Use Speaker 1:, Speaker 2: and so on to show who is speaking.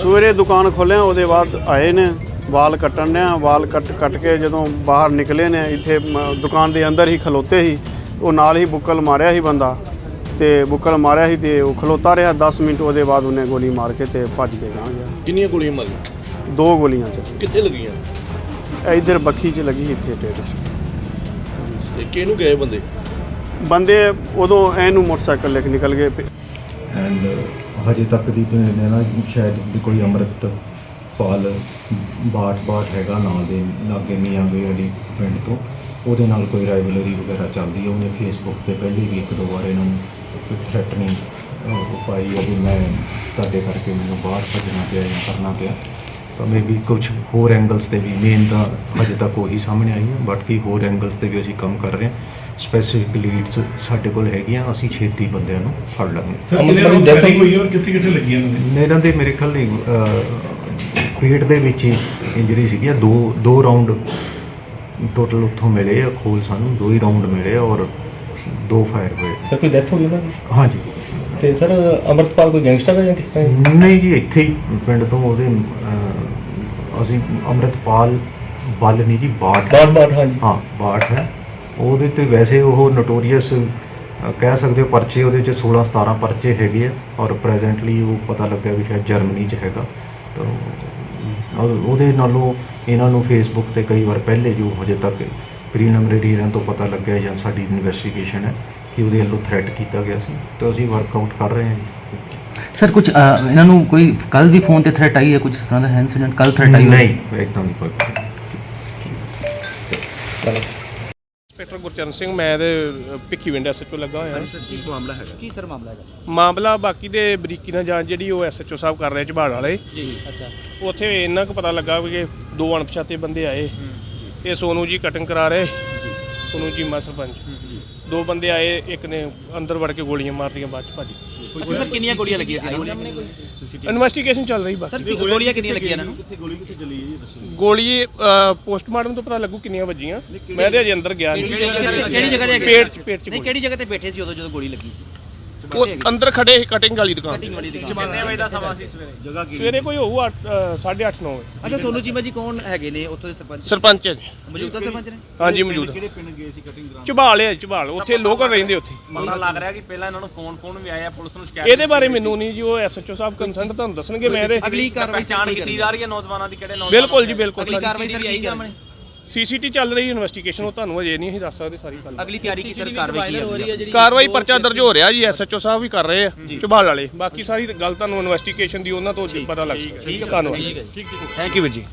Speaker 1: ਸਵੇਰੇ ਦੁਕਾਨ ਖੋਲ੍ਹਿਆ ਉਹਦੇ ਬਾਅਦ ਆਏ ਨੇ ਵਾਲ ਕੱਟਣ ਨੇ ਵਾਲ ਕੱਟ ਕੱਟ ਕੇ ਜਦੋਂ ਬਾਹਰ ਨਿਕਲੇ ਨੇ ਇੱਥੇ ਦੁਕਾਨ ਦੇ ਅੰਦਰ ਹੀ ਖਲੋਤੇ ਸੀ ਉਹ ਨਾਲ ਹੀ ਬੁੱਕਲ ਮਾਰਿਆ ਸੀ ਬੰਦਾ ਤੇ ਬੁੱਕਲ ਮਾਰਿਆ ਸੀ ਤੇ ਉਹ ਖਲੋਤਾ ਰਿਹਾ 10 ਮਿੰਟ ਉਹਦੇ ਬਾਅਦ ਉਹਨੇ ਗੋਲੀ ਮਾਰ ਕੇ ਤੇ ਭੱਜ ਕੇ ਗਾਂ ਗਿਆ।
Speaker 2: ਕਿੰਨੀਆਂ ਗੋਲੀਆਂ ਮਾਰੀਆਂ?
Speaker 1: ਦੋ ਗੋਲੀਆਂ ਚ।
Speaker 2: ਕਿੱਥੇ ਲੱਗੀਆਂ?
Speaker 1: ਇੱਧਰ ਬੱਖੀ 'ਚ ਲੱਗੀ ਇੱਥੇ ਟੇਟ 'ਚ।
Speaker 2: ਤੇ ਕਿਹਨੂੰ ਗਏ ਬੰਦੇ?
Speaker 1: ਬੰਦੇ ਉਦੋਂ ਐਨੂੰ ਮੋਟਰਸਾਈਕਲ ਲੈ ਕੇ ਨਿਕਲ ਗਏ
Speaker 3: ਐਂਡ uh, ਹਜੇ ਤੱਕ ਦੀ ਤੇ ਨਾ ਸ਼ਾਇਦ ਵੀ ਕੋਈ ਅੰਮ੍ਰਿਤ ਪਾਲ ਬਾਟ ਬਾਟ ਹੈਗਾ ਨਾਂ ਦੇ ਲਾਗੇ ਮੀਆਂ ਵਾਲੀ ਪਿੰਡ ਤੋਂ, ਉਹਦੇ ਨਾਲ ਕੋਈ ਰਾਈਵਲਰੀ ਵਗੈਰਾ ਚੱਲਦੀ ਹੈ ਉਹਨੇ ਫੇਸਬੁੱਕ ਤੇ ਪਹਿਲੇ ਵੀ ਇੱਕ ਦੋ ਵਾਰ ਇਹਨਾਂ ਨੂੰ ਕੋਈ ਥ੍ਰੈਟਨਿੰਗ ਪਾਈ ਹੈ ਵੀ ਮੈਂ ਤੁਹਾਡੇ ਕਰਕੇ ਮੈਨੂੰ ਬਾਹਰ ਭੱਜਣਾ ਪਿਆ ਜਾਂ ਕਰਨਾ ਪਿਆ। ਤਾਂ ਮੇਬੀ ਵੀ ਕੁਝ ਹੋਰ ਐਂਗਲਸ ਤੇ ਵੀ ਮੇਨ ਤਾਂ ਹਜੇ ਤੱਕ ਉਹੀ ਸਾਹਮਣੇ ਆਈ ਹੈ ਬਟ ਕੀ ਹੋਰ ਐਂਗਲਸ ਤੇ ਵੀ ਅਸੀਂ ਕੰਮ ਕਰ ਰਹੇ ਹਾਂ ਸਪੈਸੀਫਿਕ ਲੀਡਸ ਸਾਡੇ ਕੋਲ ਹੈਗੀਆਂ ਅਸੀਂ ਛੇਤੀ ਬੰਦਿਆਂ ਨੂੰ ਫੜ ਲਾਂਗੇ।
Speaker 4: ਸਰ ਕਿੰਨੇ ਲੋਕ ਡੈਥ ਹੋਈ ਔਰ ਕਿੱਥੇ ਕਿੱਥੇ ਲੱਗੀਆਂ ਇਹਨਾਂ ਦੇ?
Speaker 3: ਇਹਨਾਂ ਦੇ ਮੇਰੇ ਖਿਆਲ ਨਹੀਂ ਪੇਟ ਦੇ ਵਿੱਚ ਹੀ ਇੰਜਰੀ ਸੀਗੀ ਦੋ ਦੋ ਰਾਉਂਡ ਟੋਟਲ ਉੱਥੋਂ ਮਿਲੇ ਆ ਖੋਲ ਸਾਨੂੰ ਦੋ ਹੀ ਰਾਉਂਡ ਮਿਲੇ ਆ ਔਰ ਦੋ ਫਾਇਰ ਹੋਏ।
Speaker 5: ਸਰ ਕੋਈ ਡੈਥ ਹੋ ਗਈ ਉਹਨਾਂ ਦੀ?
Speaker 3: ਹਾਂਜੀ।
Speaker 5: ਤੇ ਸਰ ਅਮਰਤਪਾਲ ਕੋਈ ਗੈਂਗਸਟਰ ਹੈ ਜਾਂ ਕਿਸ ਤਰ੍ਹਾਂ ਹੈ?
Speaker 3: ਨਹੀਂ ਜੀ ਇੱਥੇ ਹੀ ਪਿੰਡ ਤੋਂ ਉਹਦੇ ਅਹ, ਅਸੀਂ ਅੰਮ੍ਰਿਤਪਾਲ ਬਲ ਨਹੀਂ ਜੀ ਬਾਟ
Speaker 5: ਬਾੜ ਬਾੜ ਹਾਂਜੀ।
Speaker 3: ਹਾਂ ਬਾਟ ਹੈ। ਉਹਦੇ ਤੇ ਵੈਸੇ ਉਹ ਨੋਟੋਰੀਅਸ ਕਹਿ ਸਕਦੇ ਹੋ ਪਰਚੇ ਉਹਦੇ ਚ 16 17 ਪਰਚੇ ਹੈਗੇ ਆ ਔਰ ਪ੍ਰੈਜ਼ੈਂਟਲੀ ਉਹ ਪਤਾ ਲੱਗਿਆ ਵੀ ਸ਼ਾਇਦ ਜਰਮਨੀ ਚ ਹੈਗਾ। ਤਾਂ ਉਹ- ਉਹਦੇ ਨਾਲੋਂ ਇਹਨਾਂ ਨੂੰ ਫੇਸਬੁੱਕ ਤੇ ਕਈ ਵਾਰ ਪਹਿਲੇ ਜੋ ਹਜੇ ਤੱਕ ਪ੍ਰੀਲਿਮਿਨਰੀ ਇਹਨਾਂ ਤੋਂ ਪਤਾ ਲੱਗਿਆ ਜਾਂ ਸਾਡੀ ਇਨਵੈਸਟੀਗੇਸ਼ਨ ਹੈ ਕਿ ਉਹਦੇ ਵੱਲੋਂ ਥ੍ਰੈਟ ਕੀਤਾ ਗਿਆ ਸੀ। ਤਾਂ ਅਸੀਂ ਵਰਕਆਊਟ ਕਰ ਰਹੇ ਹਾਂ ਜੀ।
Speaker 6: ਸਰ ਕੁਝ ਇਹਨਾਂ ਨੂੰ ਕੋਈ ਕੱਲ ਵੀ ਫੋਨ ਤੇ ਥ੍ਰੈਟ ਆਈ ਹੈ? ਕੁਝ ਇਸ ਤਰ੍ਹਾਂ ਦਾ ਇਨਸੀਡੈਂਟ ਕੱਲ ਥ੍ਰੈਟ ਆਈ?
Speaker 3: ਨਹੀਂ ਇਦਾਂ ਦੀ ਕੋਈ ਨਹੀਂ
Speaker 7: ਇੰਸਪੈਕਟਰ ਗੁਰਚਰਨ ਸਿੰਘ ਮੈਂ ਤੇ ਭਿੱਖੀ ਵਿੰਡ ਐਸਐਚਓ ਲੱਗਾ ਹੋਇਆ।
Speaker 6: ਕੀ ਮਾਮਲਾ ਹੈਗਾ? ਕੀ ਸਰ ਮਾਮਲਾ ਹੈਗਾ?
Speaker 7: ਮਾਮਲਾ ਬਾਕੀ ਦੇ ਬਰੀਕੀ ਨਾਲ ਜਾਂਚ ਜਿਹੜੀ ਉਹ ਐਸਐਚਓ ਸਾਹਿਬ ਕਰ ਰਹੇ ਝਬਾੜ ਵਾਲੇ।
Speaker 6: ਜੀ ਅੱਛਾ।
Speaker 7: ਉੱਥੇ ਇੰਨਾ ਕੁ ਪਤਾ ਲੱਗਾ ਵੀ ਕਿ ਦੋ ਅਣਪਛਾਤੇ ਬੰਦੇ ਆਏ। ਇਹ ਸੋਨੂ ਜੀ ਕਟਿੰਗ ਕਰਾ ਰਹੇ। ਸੋਨੂ ਜੀ ਮਾ ਸਰਪੰਚ ਦੋ ਬੰਦੇ ਆਏ ਇੱਕ ਨੇ ਅੰਦਰ ਵੜ ਕੇ ਗੋਲੀਆਂ ਮਾਰਤੀਆਂ ਬਾਅਦ ਚ ਭੱਜ।
Speaker 6: ਸਰ ਕਿੰਨੀਆਂ ਗੋਲੀਆਂ ਲੱਗੀਆਂ ਸੀ
Speaker 7: ਇਨਵੈਸਟੀਗੇਸ਼ਨ ਚੱਲ ਰਹੀ
Speaker 6: ਸਰ
Speaker 7: ਬਾਕੀ
Speaker 6: ਗੋਲੀਆਂ ਕਿੰਨੀਆਂ ਲੱਗੀਆਂ ਇਹਨਾਂ ਨੂੰ?
Speaker 7: ਗੋਲੀ ਪੋਸਟਮਾਰਟਮ ਤੋਂ ਪਤਾ ਲੱਗੂ ਕਿੰਨੀਆਂ ਵੱਜੀਆਂ। ਮੈਂ ਤੇ ਅਜੇ ਅੰਦਰ ਗਿਆ ਨਹੀਂ।
Speaker 6: ਕਿਹੜੀ ਜਗ੍ਹਾ ਤੇ
Speaker 7: ਪੇਟ ਚ ਪੇਟ ਚ
Speaker 6: ਨਹੀਂ
Speaker 7: ਗੋਲੀ।
Speaker 6: ਕਿਹੜੀ ਜਗ੍ਹਾ ਤੇ ਬੈਠੇ ਸੀ ਉਦੋਂ ਜਦੋਂ ਗੋਲੀ ਲੱਗੀ ਸੀ?
Speaker 7: ਉਹ ਅੰਦਰ ਖੜੇ ਸੀ ਕਟਿੰਗ ਵਾਲੀ ਦੁਕਾਨ ਤੇ।
Speaker 6: ਕਿੰਨੇ ਵਜੇ ਦਾ ਸਮਾਂ ਸੀ ਸਵੇਰੇ?
Speaker 7: ਸਵੇਰੇ ਕੋਈ ਹੋਊ 8:30 9 ਵਜੇ।
Speaker 6: ਅੱਛਾ ਸੋਨੂ ਚੀਮਾ ਜੀ ਕੌਣ ਹੈਗੇ ਨੇ ਉੱਥੋਂ ਦੇ ਸਰਪੰਚ?
Speaker 7: ਸਰਪੰਚ ਹੈ ਜੀ।
Speaker 6: ਮੌਜੂਦਾ ਸਰਪੰਚ ਨੇ?
Speaker 7: ਹਾਂਜੀ ਮੌਜੂਦ। ਕਿਹੜੇ ਪਿੰਡ ਗਏ ਸੀ ਕਟਿੰਗ ਝਬਾਲ ਹੈ ਝਬਾਲ। ਉੱਥੇ ਲੋਕਲ ਰਹਿੰਦੇ ਉੱਥੇ।
Speaker 8: ਪਤਾ ਲੱਗ ਰਿਹਾ ਕਿ ਪਹਿਲਾਂ ਇਹਨਾਂ ਨੂੰ ਫੋਨ ਫੋਨ ਵੀ ਆਇਆ ਪੁਲਿਸ ਨੂੰ ਸ਼ਿਕਾਇਤ
Speaker 7: ਇਹਦੇ ਬਾਰੇ ਮੈਨੂੰ ਨਹੀਂ ਜੀ ਉਹ ਐਸਐਚਓ ਸਾਹਿਬ ਕੰਸਰਟ ਤੁਹਾਨੂੰ ਦੱਸਣਗੇ ਮੈਂ ਇਹਦੇ
Speaker 6: ਅਗਲੀ ਕਾਰਵਾਈ
Speaker 8: ਪਛਾਣ ਕੀਤੀ ਜਾ ਰਹੀ ਹੈ। ਨੌਜਵਾਨਾਂ ਦੀ ਕਿਹੜੇ ਨੌਜਵਾਨ
Speaker 7: ਬਿਲਕੁਲ ਜੀ ਬਿਲਕੁਲ।
Speaker 6: ਅਗਲੀ ਕਾਰਵਾਈ ਸਰ ਕੀ ਸਾਹਮਣੇ।
Speaker 7: ਸੀਸੀਟੀ ਚੱਲ ਰਹੀ ਇਨਵੈਸਟੀਗੇਸ਼ਨ ਉਹ ਤੁਹਾਨੂੰ ਅਜੇ ਨਹੀਂ ਅਸੀਂ ਦੱਸ ਸਕਦੇ ਸਾਰੀ ਗੱਲ।
Speaker 6: ਅਗਲੀ ਤਿਆਰੀ ਕੀ ਸਰ ਕਾਰਵਾਈ ਕੀ ਹੈ
Speaker 7: ਕਾਰਵਾਈ ਪਰਚਾ ਦਰਜ ਹੋ ਰਿਹਾ ਜੀ ਐਸਐਚਓ ਸਾਹਿਬ ਵੀ ਕਰ ਰਹੇ ਆ ਝਬਾਲ ਵਾਲੇ। ਬਾਕੀ ਸਾਰੀ ਗੱਲ ਤੁਹਾਨੂੰ ਇਨਵੈਸਟੀਗੇਸ਼ਨ ਦੀ ਉਹਨਾਂ ਤੋਂ ਪਤਾ ਲੱਗ ਸਕਦਾ ਧੰਨਵਾਦ।
Speaker 6: ਥੈਂਕ ਯੂ ਵੀਰ ਜੀ।